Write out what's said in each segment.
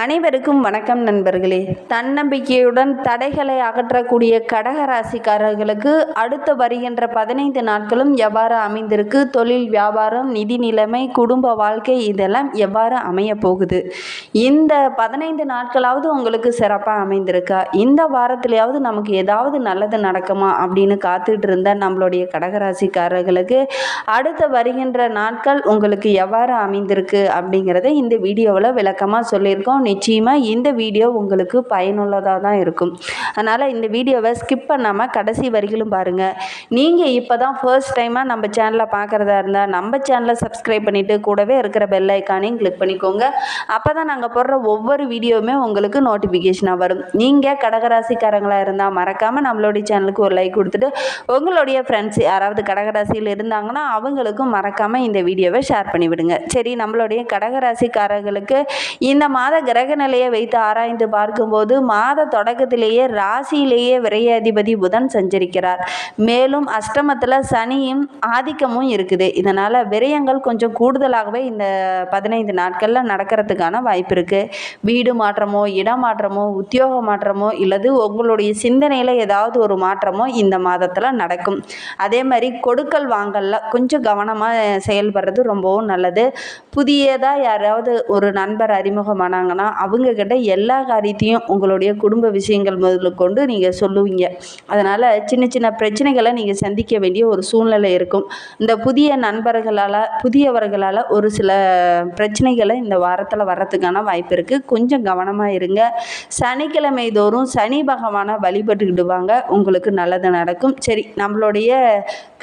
அனைவருக்கும் வணக்கம் நண்பர்களே. தன்னம்பிக்கையுடன் தடைகளை அகற்றக்கூடிய கடக ராசிக்காரர்களுக்கு அடுத்து வருகின்ற பதினைந்து நாட்களும் எவ்வாறு அமைந்திருக்கு? தொழில் வியாபாரம் நிதி நிலைமை குடும்ப வாழ்க்கை இதெல்லாம் எவ்வாறு அமைய போகுது? இந்த பதினைந்து நாட்களாவது உங்களுக்கு சிறப்பாக அமைந்திருக்கா? இந்த வாரத்திலேயாவது நமக்கு ஏதாவது நல்லது நடக்குமா? அப்படின்னு காத்துட்டு இருந்த நம்மளுடைய கடகராசிக்காரர்களுக்கு அடுத்து வருகின்ற நாட்கள் உங்களுக்கு எவ்வாறு அமைந்திருக்கு? அப்படிங்கிறத இந்த வீடியோவில் விளக்கமாக சொல்லியிருக்கோம். நிச்சயமாக இந்த வீடியோ உங்களுக்கு பயனுள்ளதாக தான் இருக்கும். அதனால் இந்த வீடியோவை ஸ்கிப் பண்ணாமல் கடைசி வரிகளும் பாருங்கள் நீங்கள் இப்போ தான் ஃபர்ஸ்ட் டைமாக நம்ம சேனலை பார்க்குறதா இருந்தால் நம்ம சேனலை சப்ஸ்கிரைப் பண்ணிவிட்டு கூடவே இருக்கிற பெல் ஐக்கானையும் கிளிக் பண்ணிக்கோங்க. அப்போ தான் நாங்கள் போடுற ஒவ்வொரு வீடியோவுமே உங்களுக்கு நோட்டிஃபிகேஷனாக வரும். நீங்கள் கடகராசிக்காரங்களாக இருந்தால் மறக்காமல் நம்மளுடைய சேனலுக்கு ஒரு லைக் கொடுத்துட்டு உங்களுடைய ஃப்ரெண்ட்ஸ் யாராவது கடகராசியில் இருந்தாங்கன்னா அவங்களுக்கும் மறக்காமல் இந்த வீடியோவை ஷேர் பண்ணிவிடுங்க. சரி நம்மளுடைய கடகராசிக்காரர்களுக்கு இந்த மாத கிரக நிலையை வைத்து ஆராய்ந்து பார்க்கும்போது மாத தொடக்கத்திலேயே ராசியிலேயே விரையாதிபதி புதன் சஞ்சரிக்கிறார். மேலும் அஷ்டமத்தில் சனியும் ஆதிக்கமும் இருக்குது. இதனால் விரயங்கள் கொஞ்சம் கூடுதலாகவே இந்த பதினைந்து நாட்களில் நடக்கிறதுக்கான வாய்ப்பு இருக்குது வீடு மாற்றமோ இடம் மாற்றமோ உத்தியோக மாற்றமோ இல்லது உங்களுடைய சிந்தனையில் ஏதாவது ஒரு மாற்றமோ இந்த மாதத்தில் நடக்கும். அதே மாதிரி கொடுக்கல் வாங்கலில் கொஞ்சம் கவனமாக செயல்படுறது ரொம்பவும் நல்லது. புதியதாக யாராவது ஒரு நண்பர் அறிமுகமானாங்கன்னா அவங்கக்கிட்ட எல்லா காரியத்தையும் உங்களுடைய குடும்ப விஷயங்கள் முதல்ல கொண்டு நீங்கள் சொல்லுவீங்க. அதனால் சின்ன சின்ன பிரச்சனைகளை நீங்கள் சந்திக்க வேண்டிய ஒரு சூழ்நிலை இருக்கும். இந்த புதிய நண்பர்களால் புதியவர்களால் ஒரு சில பிரச்சனைகளை இந்த வாரத்தில் வர்றதுக்கான வாய்ப்பு இருக்குது கொஞ்சம் கவனமாக இருங்க. சனிக்கிழமை தோறும் சனி பகவானை வழிபட்டுக்கிட்டு வாங்க உங்களுக்கு நல்லது நடக்கும். சரி நம்மளுடைய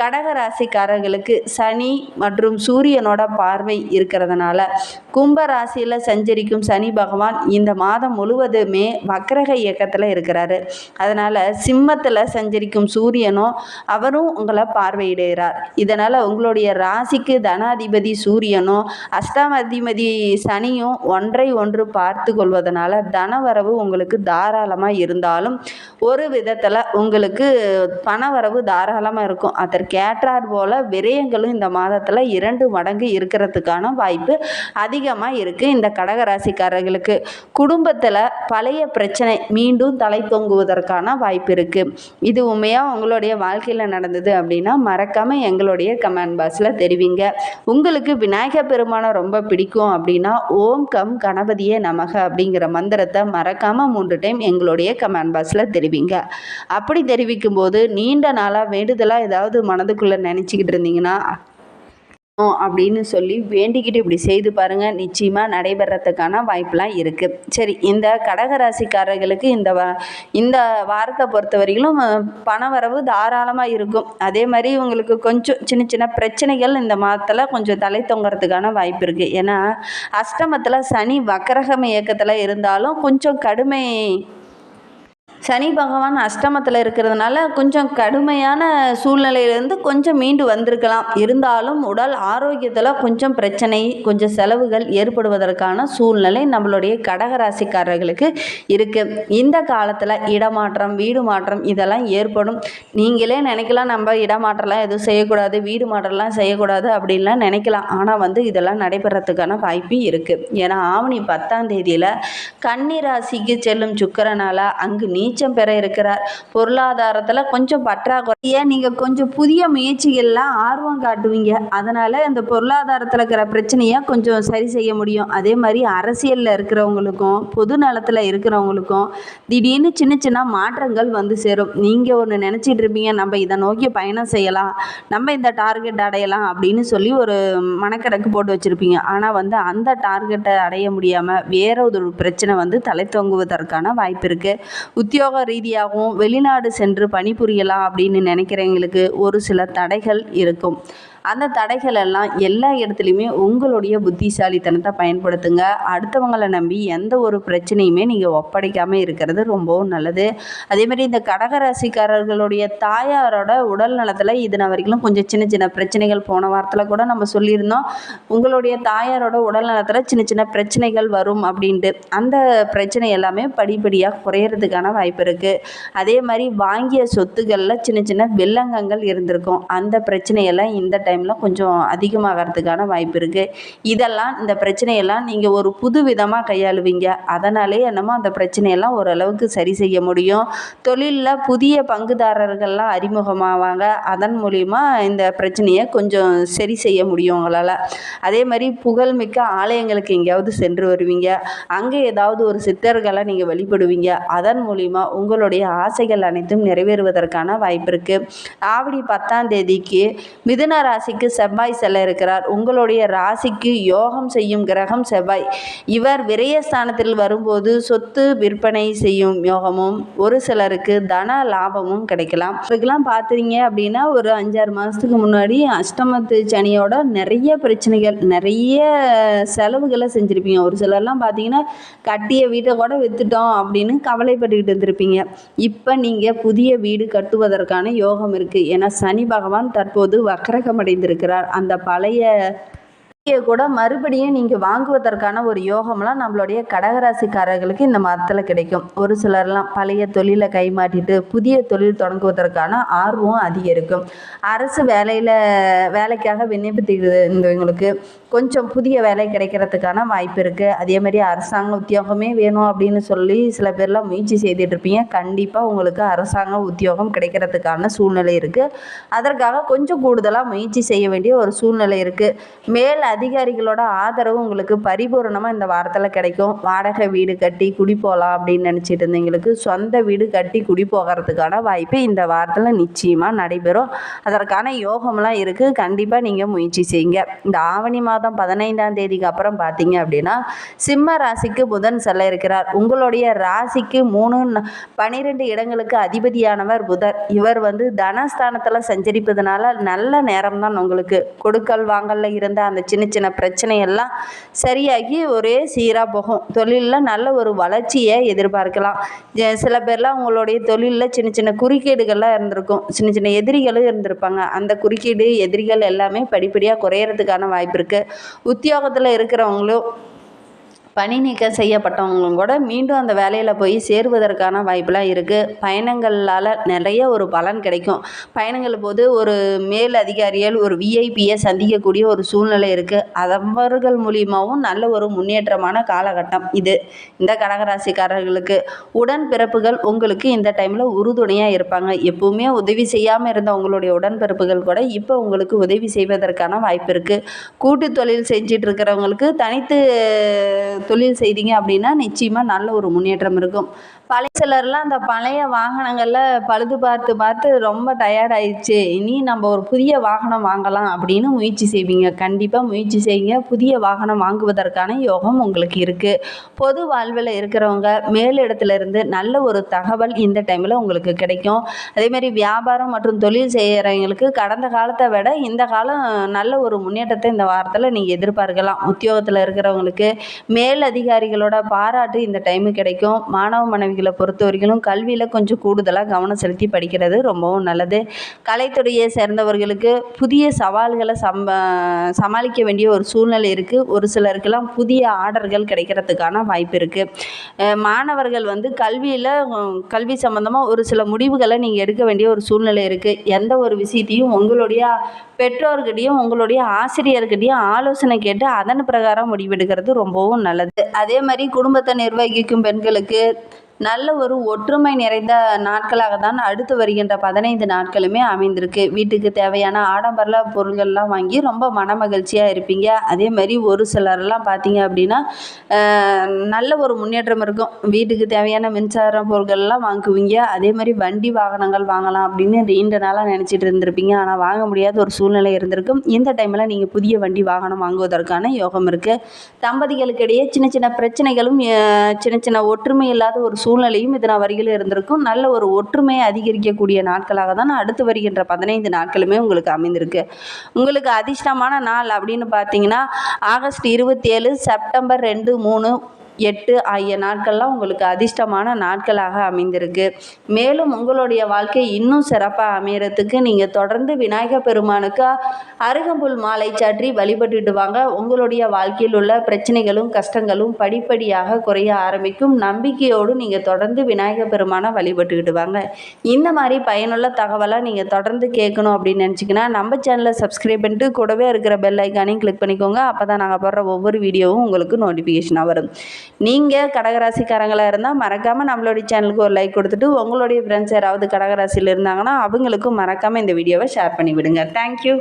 கடக ராசிக்காரர்களுக்கு சனி மற்றும் சூரியனோட பார்வை இருக்கிறதுனால கும்ப ராசியில் சஞ்சரிக்கும் சனி பகவான் பகவான் இந்த மாதம் முழுவதுமே வக்கரக இயக்கத்தில் இருக்கிறாரு. அதனால் சிம்மத்தில் சஞ்சரிக்கும் சூரியனும் அவரும் உங்களை பார்வையிடுகிறார். இதனால் உங்களுடைய ராசிக்கு தனாதிபதி சூரியனும் அஷ்டமதிபதி சனியும் ஒன்றை ஒன்று பார்த்து கொள்வதனால தனவரவு உங்களுக்கு தாராளமாக இருந்தாலும் ஒரு விதத்தில் உங்களுக்கு பணவரவு தாராளமாக இருக்கும். அதற்கேற்றார் போல் விரயங்களும் இந்த மாதத்தில் இரண்டு மடங்கு இருக்கிறதுக்கான வாய்ப்பு அதிகமாக இருக்குது இந்த கடகராசிக்காரர்களுக்கு குடும்பத்தில் பழைய பிரச்சனை மீண்டும் தலை தொங்குவதற்கான வாய்ப்பு இருக்குது இது உண்மையாக உங்களுடைய வாழ்க்கையில் நடந்தது அப்படின்னா மறக்காமல் எங்களுடைய கமெண்ட் பாக்ஸில் தெரிவிங்க. உங்களுக்கு விநாயகர் பெருமானை ரொம்ப பிடிக்கும் அப்படின்னா ஓம் கம் கணபதியே நமக அப்படிங்கிற மந்திரத்தை மறக்காமல் மூன்று டைம் எங்களுடைய கமெண்ட் பாக்ஸில் தெரிவிங்க. அப்படி தெரிவிக்கும் போது நீண்ட நாளாக வேண்டுதலாக ஏதாவது மனதுக்குள்ளே நினச்சிக்கிட்டு இருந்தீங்கன்னா அப்படின்னு சொல்லி வேண்டிக்கிட்டு இப்படி செய்து பாருங்கள் நிச்சயமாக நடைபெறத்துக்கான வாய்ப்பெலாம் இருக்குது சரி இந்த கடகராசிக்காரர்களுக்கு இந்த வா இந்த வாரத்தை பொறுத்த வரையிலும் பணவரவு தாராளமாக இருக்கும். அதே மாதிரி உங்களுக்கு கொஞ்சம் சின்ன சின்ன பிரச்சனைகள் இந்த மாதத்தில் கொஞ்சம் தலை தொங்குறதுக்கான வாய்ப்பு இருக்குது ஏன்னா அஷ்டமத்தில் சனி வக்கரகம் இயக்கத்தில் இருந்தாலும் கொஞ்சம் கடுமை சனி பகவான் அஷ்டமத்தில் இருக்கிறதுனால கொஞ்சம் கடுமையான சூழ்நிலையிலேருந்து கொஞ்சம் மீண்டு வந்திருக்கலாம். இருந்தாலும் உடல் ஆரோக்கியத்தில் கொஞ்சம் பிரச்சனை கொஞ்சம் செலவுகள் ஏற்படுவதற்கான சூழ்நிலை நம்மளுடைய கடகராசிக்காரர்களுக்கு இருக்குது இந்த காலத்தில் இடமாற்றம் வீடு மாற்றம் இதெல்லாம் ஏற்படும். நீங்களே நினைக்கலாம் நம்ம இடமாற்றம்லாம் எதுவும் செய்யக்கூடாது வீடு மாற்றம்லாம் செய்யக்கூடாது அப்படின்லாம் நினைக்கலாம். ஆனால் வந்து இதெல்லாம் நடைபெறத்துக்கான வாய்ப்பு இருக்குது ஏன்னா ஆவணி பத்தாம் தேதியில் கன்னிராசிக்கு செல்லும் சுக்கரனால் அங்கு நீ நீச்சம் பெற இருக்கிறார். பொருளாதாரத்தில் கொஞ்சம் பற்றாக்குறைய நீங்கள் கொஞ்சம் புதிய முயற்சிகள்லாம் ஆர்வம் காட்டுவீங்க. அதனால் இந்த பொருளாதாரத்தில் இருக்கிற பிரச்சனையை கொஞ்சம் சரி செய்ய முடியும். அதே மாதிரி அரசியலில் இருக்கிறவங்களுக்கும் பொது நலத்தில் இருக்கிறவங்களுக்கும் திடீர்னு சின்ன சின்ன மாற்றங்கள் வந்து சேரும். நீங்கள் ஒன்று நினச்சிட்டு இருப்பீங்க நம்ம இதை நோக்கி பயணம் செய்யலாம். நம்ம இந்த டார்கெட் அடையலாம் அப்படின்னு சொல்லி ஒரு மனக்கணக்கு போட்டு வச்சுருப்பீங்க. ஆனால் வந்து அந்த டார்கெட்டை அடைய முடியாமல் வேற ஒரு பிரச்சனை வந்து தலை தொங்குவதற்கான வாய்ப்பு இருக்குது உத்தியோக உத்தியோக ரீதியாகவும் வெளிநாடு சென்று பணிபுரியலாம் அப்படின்னு நினைக்கிறவங்களுக்கு ஒரு சில தடைகள் இருக்கும். அந்த தடைகள் எல்லாம் எல்லா இடத்துலையுமே உங்களுடைய புத்திசாலித்தனத்தை பயன்படுத்துங்க. அடுத்தவங்களை நம்பி எந்த ஒரு பிரச்சனையுமே நீங்கள் ஒப்படைக்காமல் இருக்கிறது ரொம்பவும் நல்லது. அதேமாதிரி இந்த கடகராசிக்காரர்களுடைய தாயாரோட உடல் நலத்தில் இதன வரைக்கும் கொஞ்சம் சின்ன சின்ன பிரச்சனைகள் போன வாரத்தில் கூட நம்ம சொல்லியிருந்தோம். உங்களுடைய தாயாரோட உடல் நலத்தில் சின்ன சின்ன பிரச்சனைகள் வரும் அப்படின்ட்டு. அந்த பிரச்சனை எல்லாமே படிப்படியாக குறையிறதுக்கான வாய்ப்பு இருக்குது அதே மாதிரி வாங்கிய சொத்துக்களில் சின்ன சின்ன வெள்ளங்கங்கள் இருந்திருக்கும். அந்த பிரச்சனையெல்லாம் இந்த டைம் டைமில் கொஞ்சம் அதிகமாகறதுக்கான வாய்ப்பு இருக்குது இதெல்லாம் இந்த பிரச்சனையெல்லாம் நீங்கள் ஒரு புது விதமாக கையாளுவீங்க. அதனாலே என்னமோ அந்த பிரச்சனையெல்லாம் ஓரளவுக்கு சரி செய்ய முடியும். தொழிலில் புதிய பங்குதாரர்கள்லாம் அறிமுகமாவாங்க. அதன் மூலிமா இந்த பிரச்சனையை கொஞ்சம் சரி செய்ய முடியும் உங்களால். அதே மாதிரி புகழ்மிக்க ஆலயங்களுக்கு எங்கேயாவது சென்று வருவீங்க. அங்கே ஏதாவது ஒரு சித்தர்களை நீங்கள் வழிபடுவீங்க. அதன் மூலிமா உங்களுடைய ஆசைகள் அனைத்தும் நிறைவேறுவதற்கான வாய்ப்பு இருக்குது ஆவடி பத்தாம் தேதிக்கு மிதுன ராசிக்கு செவ்வாய் செல்ல இருக்கிறார். உங்களுடைய ராசிக்கு யோகம் செய்யும் கிரகம் செவ்வாய். இவர் விரயஸ்தானத்தில் வரும்போது சொத்து விற்பனை செய்யும் யோகமும் ஒரு சிலருக்கு தன லாபமும் கிடைக்கலாம். இதுக்கெல்லாம் பார்த்துறீங்க அப்படின்னா ஒரு அஞ்சாறு மாதத்துக்கு முன்னாடி அஷ்டமத்து சனியோட நிறைய பிரச்சனைகள் நிறைய செலவுகளை செஞ்சுருப்பீங்க. ஒரு சிலர்லாம் பார்த்தீங்கன்னா கட்டிய வீட்டை கூட விற்றுட்டோம் அப்படின்னு கவலைப்பட்டுக்கிட்டு இருந்திருப்பீங்க. இப்போ நீங்கள் புதிய வீடு கட்டுவதற்கான யோகம் இருக்குது ஏன்னா சனி பகவான் தற்போது வக்கரகமடை அடைந்திருக்கிறார். அந்த பழைய கூட மறுபடியும் நீங்கள் வாங்குவதற்கான ஒரு யோகம்லாம் நம்மளுடைய கடகராசிக்காரர்களுக்கு இந்த மரத்தில் கிடைக்கும். ஒரு சிலர்லாம் பழைய தொழிலை கைமாட்டிட்டு புதிய தொழில் தொடங்குவதற்கான ஆர்வம் அதிகரிக்கும். அரசு வேலையில் வேலைக்காக விண்ணப்பித்திருந்தவங்களுக்கு கொஞ்சம் புதிய வேலை கிடைக்கிறதுக்கான வாய்ப்பு இருக்குது அதே மாதிரி அரசாங்க உத்தியோகமே வேணும் அப்படின்னு சொல்லி சில பேர்லாம் முயற்சி செய்துட்டு இருப்பீங்க. கண்டிப்பாக உங்களுக்கு அரசாங்க உத்தியோகம் கிடைக்கிறதுக்கான சூழ்நிலை இருக்குது அதற்காக கொஞ்சம் கூடுதலாக முயற்சி செய்ய வேண்டிய ஒரு சூழ்நிலை இருக்குது மேல் அதிகாரிகளோட ஆதரவு உங்களுக்கு பரிபூரணமாக இந்த வாரத்தில் கிடைக்கும். வாடகை வீடு கட்டி குடி போகலாம் அப்படின்னு நினச்சிட்டு இருந்தவங்களுக்கு சொந்த வீடு கட்டி குடி போகிறதுக்கான வாய்ப்பு இந்த வாரத்தில் நிச்சயமாக நடைபெறும். அதற்கான யோகம்லாம் இருக்குது கண்டிப்பாக நீங்கள் முயற்சி செய்யுங்க. இந்த ஆவணி மாதம் பதினைந்தாம் தேதிக்கு அப்புறம் பார்த்தீங்க அப்படின்னா சிம்ம ராசிக்கு புதன் செல்ல இருக்கிறார். உங்களுடைய ராசிக்கு மூணு பனிரெண்டு பன்னிரெண்டு இடங்களுக்கு அதிபதியானவர் புதர் இவர் வந்து தனஸ்தானத்தில் சஞ்சரிப்பதனால நல்ல நேரம் தான் உங்களுக்கு. கொடுக்கல் வாங்கல்ல இருந்த அந்த சின்ன சின்ன பிரச்சனை எல்லாம் சரியாகி ஒரே சீராக போகும் தொழிலில் நல்ல ஒரு வளர்ச்சியை எதிர்பார்க்கலாம். சில பேர்லாம் உங்களுடைய தொழிலில் சின்ன சின்ன குறுக்கீடுகள்லாம் இருந்திருக்கும். சின்ன சின்ன எதிரிகளும் இருந்திருப்பாங்க. அந்த குறுக்கீடு எதிரிகள் எல்லாமே படிப்படியாக குறையறதுக்கான வாய்ப்பு இருக்குது உத்தியோகத்தில் இருக்கிறவங்களும் பணி நீக்கம் செய்யப்பட்டவங்களும் கூட மீண்டும் அந்த வேலையில் போய் சேருவதற்கான வாய்ப்பெலாம் இருக்குது பயணங்களால் நிறைய ஒரு பலன் கிடைக்கும். பயணங்கள் போது ஒரு மேல் அதிகாரிகள் ஒரு விஐபியை சந்திக்கக்கூடிய ஒரு சூழ்நிலை இருக்குது அவர்கள் மூலியமாகவும் நல்ல ஒரு முன்னேற்றமான காலகட்டம் இது. இந்த கடகராசிக்காரர்களுக்கு உடன்பிறப்புகள் உங்களுக்கு இந்த டைமில் உறுதுணையாக இருப்பாங்க. எப்பவுமே உதவி செய்யாமல் இருந்த உங்களுடைய உடன்பிறப்புகள் கூட இப்போ உங்களுக்கு உதவி செய்வதற்கான வாய்ப்பு இருக்குது கூட்டு தொழில் செஞ்சிட்ருக்கிறவங்களுக்கு தனித்து தொழில் செய்தீங்க அப்படின்னா நிச்சயமாக நல்ல ஒரு முன்னேற்றம் இருக்கும். பழைய சிலர்லாம் அந்த பழைய வாகனங்களில் பழுது பார்த்து பார்த்து ரொம்ப டயர்ட் ஆயிடுச்சு. இனி நம்ம ஒரு புதிய வாகனம் வாங்கலாம் அப்படின்னு முயற்சி செய்வீங்க. கண்டிப்பாக முயற்சி செய்யுங்க. புதிய வாகனம் வாங்குவதற்கான யோகம் உங்களுக்கு இருக்குது பொது வாழ்வில் இருக்கிறவங்க மேலிடத்துல இருந்து நல்ல ஒரு தகவல் இந்த டைமில் உங்களுக்கு கிடைக்கும். அதே மாதிரி வியாபாரம் மற்றும் தொழில் செய்கிறவங்களுக்கு கடந்த காலத்தை விட இந்த காலம் நல்ல ஒரு முன்னேற்றத்தை இந்த வாரத்தில் நீங்கள் எதிர்பார்க்கலாம். உத்தியோகத்தில் இருக்கிறவங்களுக்கு மேல் அதிகாரிகளோட பாராட்டு இந்த டைமு கிடைக்கும். மாணவ மனைவி மாணவிகளை பொறுத்த வரைக்கும் கல்வியில் கொஞ்சம் கூடுதலாக கவனம் செலுத்தி படிக்கிறது ரொம்பவும் நல்லது. கலைத்துறையை சேர்ந்தவர்களுக்கு புதிய சவால்களை சம்ப சமாளிக்க வேண்டிய ஒரு சூழ்நிலை இருக்குது ஒரு சிலருக்கெல்லாம் புதிய ஆர்டர்கள் கிடைக்கிறதுக்கான வாய்ப்பு இருக்குது மாணவர்கள் வந்து கல்வியில் கல்வி சம்மந்தமாக ஒரு சில முடிவுகளை நீங்கள் எடுக்க வேண்டிய ஒரு சூழ்நிலை இருக்குது எந்த ஒரு விஷயத்தையும் உங்களுடைய பெற்றோர்கிட்டையும் உங்களுடைய ஆசிரியர்கிட்டையும் ஆலோசனை கேட்டு அதன் பிரகாரம் முடிவெடுக்கிறது ரொம்பவும் நல்லது. அதே மாதிரி குடும்பத்தை நிர்வகிக்கும் பெண்களுக்கு நல்ல ஒரு ஒற்றுமை நிறைந்த நாட்களாக தான் அடுத்து வருகின்ற பதினைந்து நாட்களுமே அமைந்திருக்கு. வீட்டுக்கு தேவையான ஆடம்பர பொருள்கள்லாம் வாங்கி ரொம்ப மன மகிழ்ச்சியாக இருப்பீங்க. அதே மாதிரி ஒரு சிலர்லாம் பார்த்தீங்க அப்படின்னா நல்ல ஒரு முன்னேற்றம் இருக்கும். வீட்டுக்கு தேவையான மின்சார பொருட்கள்லாம் வாங்குவீங்க. அதே மாதிரி வண்டி வாகனங்கள் வாங்கலாம் அப்படின்னு நீண்ட நாளாக நினச்சிட்டு இருந்திருப்பீங்க. ஆனால் வாங்க முடியாத ஒரு சூழ்நிலை இருந்திருக்கும். இந்த டைமில் நீங்கள் புதிய வண்டி வாகனம் வாங்குவதற்கான யோகம் இருக்குது தம்பதிகளுக்கு இடையே சின்ன சின்ன பிரச்சனைகளும் சின்ன சின்ன ஒற்றுமை இல்லாத ஒரு சூழ்நிலையும் இதனால் வரையில் இருந்திருக்கும். நல்ல ஒரு ஒற்றுமையை அதிகரிக்கக்கூடிய நாட்களாக தான் அடுத்து வருகின்ற பதினைந்து நாட்களுமே உங்களுக்கு அமைந்திருக்கு. உங்களுக்கு அதிர்ஷ்டமான நாள் அப்படின்னு பார்த்தீங்கன்னா ஆகஸ்ட் இருபத்தேழு செப்டம்பர் ரெண்டு மூணு எட்டு ஆகிய நாட்கள்லாம் உங்களுக்கு அதிர்ஷ்டமான நாட்களாக அமைந்திருக்கு. மேலும் உங்களுடைய வாழ்க்கை இன்னும் சிறப்பாக அமையறதுக்கு நீங்கள் தொடர்ந்து விநாயகர் பெருமானுக்கு அருகம்புல் மாலை சாற்றி வழிபட்டுட்டு வாங்க. உங்களுடைய வாழ்க்கையில் உள்ள பிரச்சனைகளும் கஷ்டங்களும் படிப்படியாக குறைய ஆரம்பிக்கும். நம்பிக்கையோடு நீங்கள் தொடர்ந்து விநாயகர் பெருமானை வழிபட்டுக்கிட்டு வாங்க. இந்த மாதிரி பயனுள்ள தகவலாக நீங்கள் தொடர்ந்து கேட்கணும் அப்படின்னு நினச்சிங்கன்னா நம்ம சேனலை சப்ஸ்கிரைப் பண்ணிட்டு கூடவே இருக்கிற பெல் ஐக்கானையும் கிளிக் பண்ணிக்கோங்க. அப்போ தான் நாங்கள் போடுற ஒவ்வொரு வீடியோவும் உங்களுக்கு நோட்டிஃபிகேஷனாக வரும். நீங்கள் கடகராசிக்காரங்களாக இருந்தால் மறக்காமல் நம்மளுடைய சேனலுக்கு ஒரு லைக் கொடுத்துட்டு உங்களுடைய ஃப்ரெண்ட்ஸ் யாராவது கடகராசியில் இருந்தாங்கன்னா அவங்களுக்கும் மறக்காமல் இந்த வீடியோவை ஷேர் பண்ணி விடுங்க தேங்க்யூ